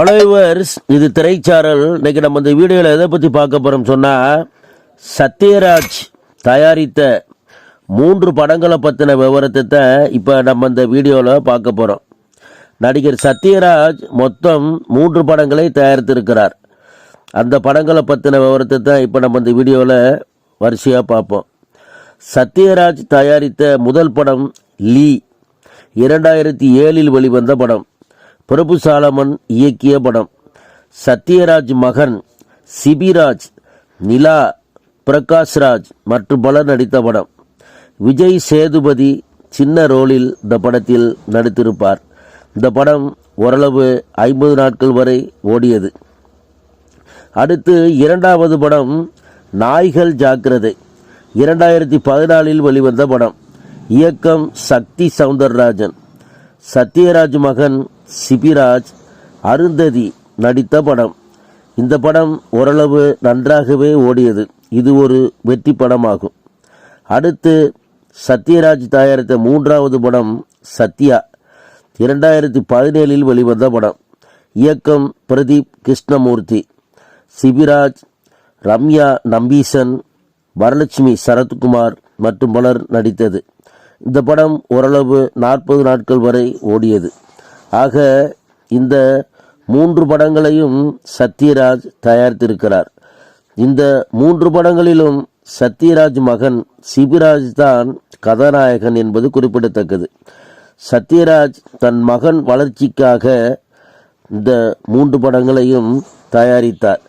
அலைவர்ஸ் இது திரைச்சாரல். இன்னைக்கு நம்ம இந்த வீடியோவில் எதை பற்றி பார்க்க போகிறோம் சொன்னால் சத்யராஜ் தயாரித்த மூன்று படங்களை பற்றின விவரத்தை தான் இப்போ நம்ம இந்த வீடியோவில் பார்க்க போகிறோம் நடிகர் சத்யராஜ் மொத்தம் மூன்று படங்களை தயாரித்திருக்கிறார். அந்த படங்களை பற்றின விவரத்தை தான் இப்போ நம்ம இந்த வீடியோவில் வரிசையாக பார்ப்போம். சத்யராஜ் தயாரித்த முதல் படம் லீ இரண்டாயிரத்தி ஏழில் வெளிவந்த படம். பிரபு சாலமன் இயக்கிய படம். சத்யராஜ் மகன் சிபிராஜ் நிலா பிரகாஷ்ராஜ் மற்றும் பலர் நடித்த படம். விஜய் சேதுபதி சின்ன ரோலில் இந்த படத்தில் நடித்திருப்பார். இந்த படம் ஓரளவு ஐம்பது நாட்கள் வரை ஓடியது. அடுத்து இரண்டாவது படம் நாய்கள் ஜாக்கிரதை. இரண்டாயிரத்தி பதினாலில் வெளிவந்த படம். இயக்கம் சக்தி சவுந்தரராஜன். சத்யராஜ் மகன் சிபிராஜ் அருந்ததி நடித்த படம். இந்த படம் ஓரளவு நன்றாகவே ஓடியது. இது ஒரு வெற்றி படமாகும். அடுத்து சத்யராஜ் தயாரித்த மூன்றாவது படம் சத்யா. இரண்டாயிரத்தி பதினேழில் வெளிவந்த படம். இயக்கம் பிரதீப் கிருஷ்ணமூர்த்தி. சிபிராஜ் ரம்யா நம்பீசன் வரலட்சுமி சரத்குமார் மற்றும் பலர் நடித்தது. இந்த படம் ஓரளவு நாற்பது நாட்கள் வரை ஓடியது. ஆக இந்த மூன்று படங்களையும் சத்யராஜ் தயாரித்திருக்கிறார். இந்த மூன்று படங்களிலும் சத்யராஜ் மகன் சிபிராஜ் தான் கதாநாயகன் என்பது குறிப்பிடத்தக்கது. சத்யராஜ் தன் மகன் வளர்ச்சிக்காக இந்த மூன்று படங்களையும் தயாரித்தார்.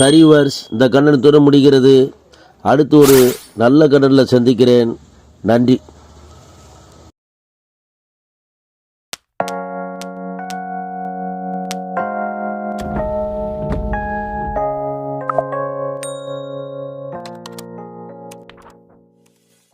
சரிவர்ஸ் இந்த கண்ணன் துறை முடிகிறது. அடுத்து ஒரு நல்ல கடனில் சந்திக்கிறேன். நன்றி.